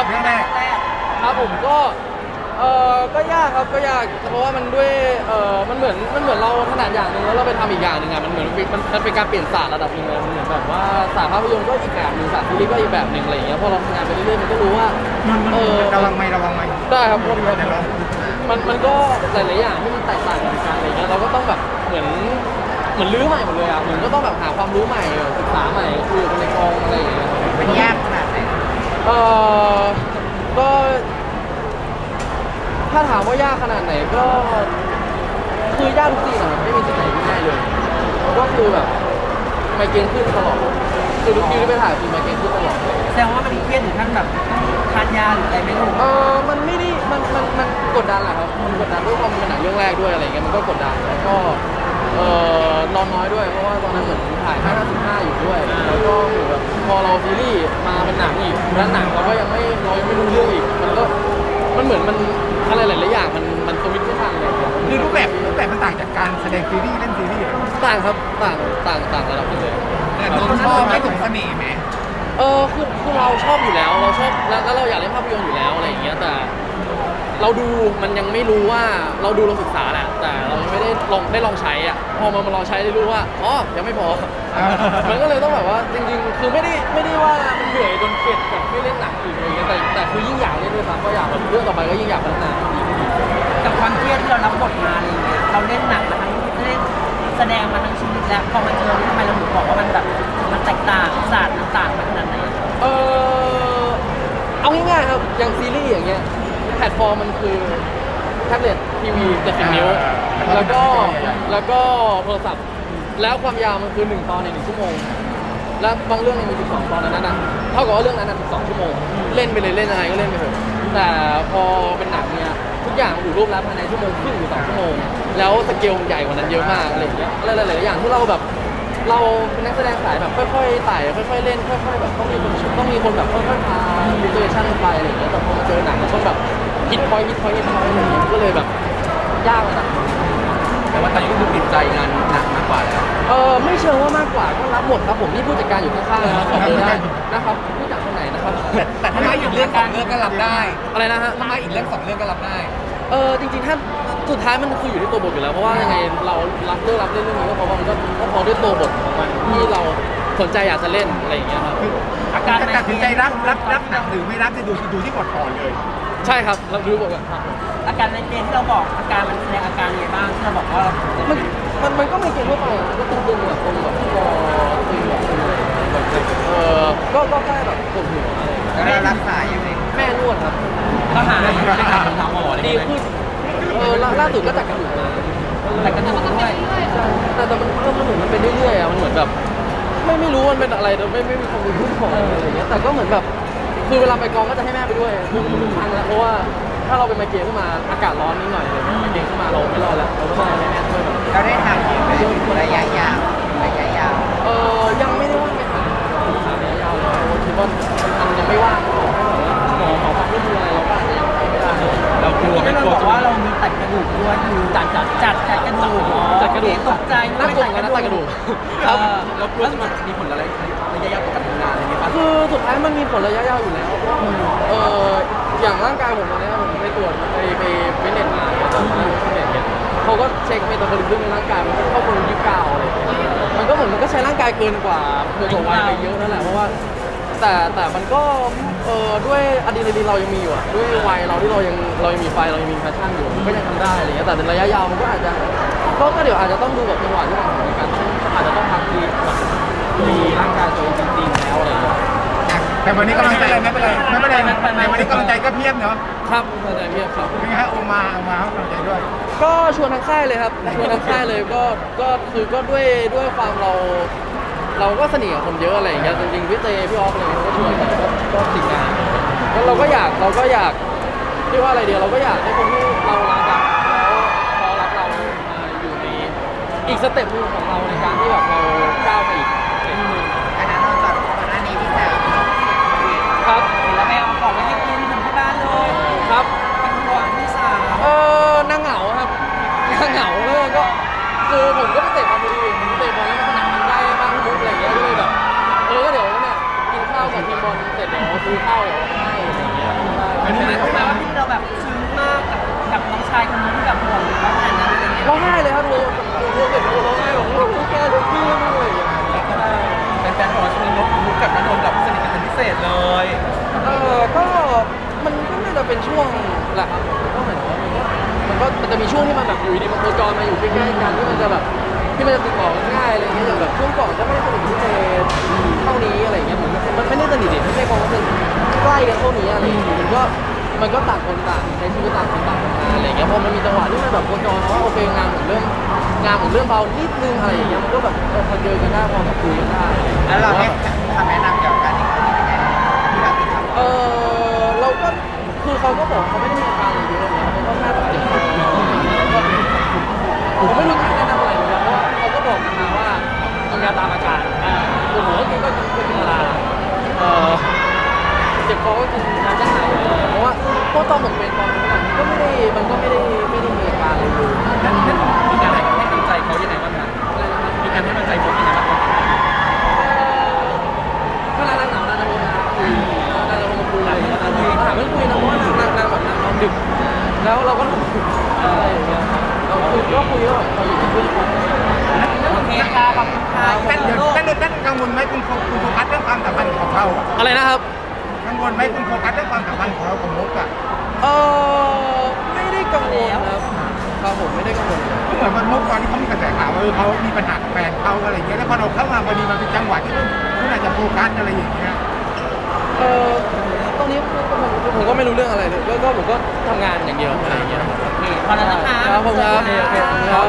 สำหรับสำหรับเรื่องแรก ครับผมก็เออก็ยากครับก็ยากเพราะว่ามันด้วยเออมันเหมือนมันเหมือนเราถนัดอย่างหนึ่งแล้วเราไปทำอีกอย่างหนึ่งอะมันเหมือนมันมันเป็นการเปลี่ยนศาสตร์ระดับหนึ่งเลยมันเหมือนแบบว่าศาสตร์ภาพยนตร์ก็อีกแบบหนึ่งศาสตร์ซีรีส์ก็อีกแบบหนึ่งอะไรอย่างเงี้ยพอเราทำงานไปเรื่อยๆมันก็รู้ว่า มันมันเออ ระวังไหมระวังไหมได้ครับผมเดี๋ยวลองมันมันก็หลายๆอย่างที่มันแตกต่างกันอะไรเงี้ยเราก็ต้องแบบเหมือนเหมือนรื้อใหม่หมดเลยอะเหมือนก็ต้องแบบหาความรู้ใหม่ศึกษาใหม่คุยกับคนในกองอะไรอย่างเงี้ยมันยากขนาดไหน เออก็ ถ้าถามว่ายากขนาดไหนก็ คือยากทุกซีนอะไม่มีซีนไหนที่ง่ายเลย ก็คือแบบไมเกรนขึ้นตลอดคือทุกคิวที่ไปถ่ายคือไมเกรนขึ้นตลอด แสดงว่ามันเครียดถึงขั้นแบบต้องทานยาหรืออะไรไม่รู้เออมันไม่ได้มันมันมันกดดันแหละครับ มันกดดันด้วยความเป็นหนังเรื่องแรกด้วยอะไรเงี้ย มันก็กดดัน แล้วก็ เออนอนน้อยด้วย เพราะว่าตอนนั้นเหมือนถ่าย5 5อยู่ด้วย แล้วก็เหมือนแบบพอเราซีรีส์มาเป็นหนังอีกแล้วหนังเราก็ยังไม่เรายังไม่รู้เรื่องอีก มันก็มันเหมือนมันอะไรหลายๆอย่างมันมันสวิตช์ไม่ทันเลยคือรูปแบบรูปแบบมันต่างจากการแสดงซีรีส์เล่นซีรีส์เหรอต่างครับต่างต่างต่างระดับกันเลย แต่ตัวชอบไม่ถึงเสน่ห์ไหม เออคือคือเราชอบอยู่แล้ว เราชอบแล้วแล้วเราอยากเล่นภาพยนตร์อยู่แล้วอะไรอย่างเงี้ยแต่ เราดูมันยังไม่รู้ว่าเราดูเราศึกษาแหละแต่เรายังไม่ได้ลองได้ลองใช้อะพอมามาลองใช้ได้รู้ว่าอ๋อยังไม่พอ มันก็เลยต้องแบบว่าจริงๆ คือไม่ได้ไม่ได้ว่ามันเหนื่อยจนเข็ดแบบไม่เล่นหนังอีกอะไรเงี้ยแต่แต่คือยิ่งอยากเล่นด้วยซ้ำก็อยากแบบเรื่องต่อไปก็ยิ่งอยากพัฒนาอีกกับความเครียดที่เรารับบทมาอะไรอย่างเงี้ยเราเล่นหนังมาทั้งเล่นแสดงมาทั้งชีวิตแล้วพอมาเจอทำไมเราถึงบอกว่ามันแบบมันแตกต่างศาสตร์มันต่างกันขนาดไหนเออเอาง่ายๆครับอย่างซีรีส์อย่างเงี้ยแพลตฟอร์มมันคือแท็บเล็ตทีวี70นิ้ว แล้วก็แล้วก็โทรศัพท์ แล้วความยาวมันคือ 1 ตอนใน 1 ชั่วโมง แล้วบางเรื่องเนี่ยมี12 ตอนในนั้นนะเท่ากับว่าเรื่องนั้นน่ะ12 ชั่วโมง เล่นไปเลยเล่นอะไรก็เล่นไปเถอะ แต่พอเป็นหนังเนี่ยทุกอย่างมันอยู่รูปลับภายในชั่วโมงครึ่งหรือสองชั่วโมง แล้วสเกลมันใหญ่กว่านั้นเยอะมากอะไรอย่างเงี้ยอะไรหลายๆอย่างที่เราแบบเราเป็นนักแสดงสายแบบค่อยๆไต่ค่อยๆเล่นค่อยๆแบบต้องมีคนต้องมีคนแบบค่อยๆพาดิเรชั่นไปอะไรอย่างเงี้ยแต่พอมาเจอหนังมันต้องแบบ ฮิตพอยต์ฮิตพอยต์ฮิตพอยต์อะไรอย่างเงี้ยก็เลยแบบยากระดับหนึ่ง แต่ว่าตอนนี้ก็คือติดใจงานหนักมากกว่าแล้วเออไม่เชิงว่ามากกว่าก็รับหมดครับผมนี่ผู้จัดการอยู่ข้างๆนะครับขอเบอร์ได้นะครับผู้จัดคนไหนนะครับ แต่ถ้ามาอีกเรื่องสองเรื่องก็รับได้อะไรนะฮะถ้ามาอีกเรื่องสองเรื่องก็รับได้ เออจริงๆถ้าสุดท้ายมันคืออยู่ที่ตัวบทอยู่แล้วเพราะว่ายังไงเรารับเลือกรับเล่นเรื่องนี้ก็เพราะว่ามันก็ก็พอด้วยตัวบทของมันที่เราสนใจอยากจะเล่นอะไรอย่างเงี้ยครับ อาการตัดสินใจรับรับรับหนังหรือไม่รับจะดูดูที่บทก่อนเลย ใช่ครับเราดูบทก่อนครับอาการในเกณฑ์ที่เราบอกอาการมันแสดงอาการยังไงบ้างที่เราบอกว่ามันมันมันก็ไม่เกี่ยวทั่วไปอะก็ตึงๆแบบคนแบบคอตึงแบบแบบเออก็ก็แค่แบบปวดหัวอะไรอย่างเงี้ยแล้วรักษายังไงแม่นวดครับก็หาไม่ได้ทำทางหมอเลยดีขึ้นเออล่าล่าสุดก็จากกระดูกมาแต่กระดูกด้วยใช่แต่แต่มันเริ่มมันเหมือนมันเป็นเรื่อยๆอะมันเหมือนแบบ ไม่ไม่รู้มันเป็นอะไรแต่ไม่ไม่มีความรู้ทุกของอะไรอย่างเงี้ยแต่ก็เหมือนแบบ คือเวลาไปกองก็จะให้แม่ไปด้วยทุกทุกครั้งแล้วเพราะว่าถ้าเราเป็นไมเกรนขึ้นมาอากาศร้อนนิดหน่อยอะไรเงี้ยไมเกรนขึ้นมาเราไม่รอดแล้วเราต้องให้แม่ช่วยแบบเราได้ทำอยู่ไหมระยะยาวระยะยาวเออยังไม่ได้ว่างไปหาปรึกษาระยะยาวเลยเพราะคิดว่ามันยังไม่ว่างหมอหมอขอความร่วมมืออะไรเราก็อาจจะยังไปไม่ได้เรากลัวไหม่ที่เรากลัวบอกว่าเรามีตัดกระดูกด้วยคือจัดจัดจัดจัดกระดูกจัดกระดูกตกใจน่ากลัวเหมือนกันนะตัดกระดูกเออเรากลัวจะมัน ผลระยะยาวอยู่แล้วเอออย่างร่างกายผมตอนเนี้ยผมไปตรวจไปไปไปเน็ตมาตอนที่ฟิตเนสเนี่ยเขาก็เช็คเมตาบอลิซึมในร่างกายมันก็เข้าคนยี่สิบเก้าอะไรอย่างเงี้ยมันก็เหมือนมันก็ใช้ร่างกายเกินกว่าเกินกว่าวัยไปเยอะนั่นแหละเพราะว่า แต่แต่มันก็เออด้วยอะดรีนาลีนเรายังมีอยู่อะด้วยวัยเราที่เรายังเรายังมีไฟเรายังมีแพชชั่นอยู่มันก็ยังทำได้อะไรเงี้ยแต่ในระยะยาวมันก็อาจจะก็ก็เดี๋ยวอาจจะต้องดูแบบจังหวะที่เหมาะสมในการอาจจะต้องพักทีแบบรีร่างกาย แต่วันนี้กำลังใจไม่เป็นไรไม่เป็นไรในวันนี้กำลังใจก็เพียบเนาะครับเข้าใจเพียบครับ เป็นไงฮะโอมาโอมาให้กำลังใจด้วย ก็ชวนทางค่ายเลยครับชวนทางค่ายเลยก็ก็คือก็ด้วยด้วยความเรา เราก็สนิทกับคนเยอะอะไรอย่างเงี้ยจริงๆพี่เตพี่ออฟอะไรเงี้ยก็ชวนกันก็ก็ติดงานแล้วเราก็อยากเราก็อยากเรียกว่าอะไรเดียวเราก็อยากให้คนที่เรารักอะแล้วเขารักเรามาอยู่ในอีกสเต็ปหนึงของเราในการที่แบบเราก้าวไปอีกสเต็ปหนึง อันนั้นนอกจากก่อนหน้านี้พี่สาว ครับ แล้วแม่เอาของไปให้กินถึงที่บ้านเลยครับ เป็นห่วงพี่สาวเออนั่งเหงาครับนั่งเหงาแล้วก็คือผมก็ไปเตะบอลพอดีผมเตะบอลแล้วมันสนามมันใกล้บ้านพี่มุกอะไรอย่างเงี้ยก็เลยแบบเออก็เดี๋ยวเนี่ยกินข้าวกับทีมบอลเสร็จเดี๋ยวซื้อข้าวเดี๋ยวให้อะไรอย่างเงี้ย อันนี้แปลว่าที่เราแบบซึ้งมากกับกับน้องชายคนนี้ที่แบบห่วง ก็มันจะมีช่วงที่มันแบบอยู่ดีมันโคจรมาอยู่ใกล้ๆกันที่มันจะแบบที่มันจะติดต่อง่ายอะไรอย่างเงี้ยอย่างแบบช่วงก่อนก็ไม่ได้สนิทพิเศษเท่านี้อะไรอย่างเงี้ยมันมันไม่ได้สนิทดิไม่ใช่เพราะว่ามันใกล้กันเท่านี้อะไรอย่างเงี้ยมันก็มันก็ต่างคนต่างใช้ชีวิตต่างคนต่างทำงานอะไรอย่างเงี้ยพอมันมีจังหวะที่มันแบบโคจรว่าโอเคงานเหมือนเริ่มงานเหมือนเริ่มเบานิดนึงอะไรอย่างเงี้ยมันก็แบบพอเจอกันได้พอแบบคุยกันได้แล้วเราให้คำแนะน จ็บคอก็กินยาจะหายเพราะว่าเพราะตอนผมเป็นตอนนั้นอะก็ไม่ได้มันก็ไม่ได้ไม่ได้มีอาการอะไรเลยนั่นนั่นมีการให้กำลังใจเขายังไงบ้างครับอะไรนะมีการให้กำลังใจเขายังไงบ้างครับเวลานางหนาวนางจะโทรมาคุยนางจะโทรมาคุยอะไรอย่างเงี้ยนางคุยถามเรื่องคุยนะเพราะว่านางนางนางแบบนางนอนดึก แล้วเราก็อะไรอย่างเงี้ยเราคุยก็คุยว่าแบบเราอยู่เป็นเพื่อนกันโอเคค่ะขอบคุณค่ะนั่นเดี๋ยวนั่นนั่นกังวลไหมคุณโฟคุณโฟกัสเรื่องความสัมพันธ์ของเรา อะไรนะครับ กังวลไหมคุณโฟกัสเรื่องความสัมพันธ์ของเรากับมุกอะเออไม่ได้กังวลนะครับครับผมไม่ได้กังวลก็เหมือนมันมุกตอนที่เขามีกระแสข่าวว่าเออเขามีปัญหากับแฟนเขาอะไรอย่างเงี้ยแล้วพอเราเข้ามาพอดีมันเป็นจังหวะที่คุณอาจจะโฟกัสอะไรอย่างเงี้ยเออตรงนี้ผมผมก็ไม่รู้เรื่องอะไรเลยก็ก็ผมก็ทำงานอย่างเดียวอะไรอย่างเงี้ยโอเคพอแล้วนะคะ ครับผมครับโอเคโอเคครับ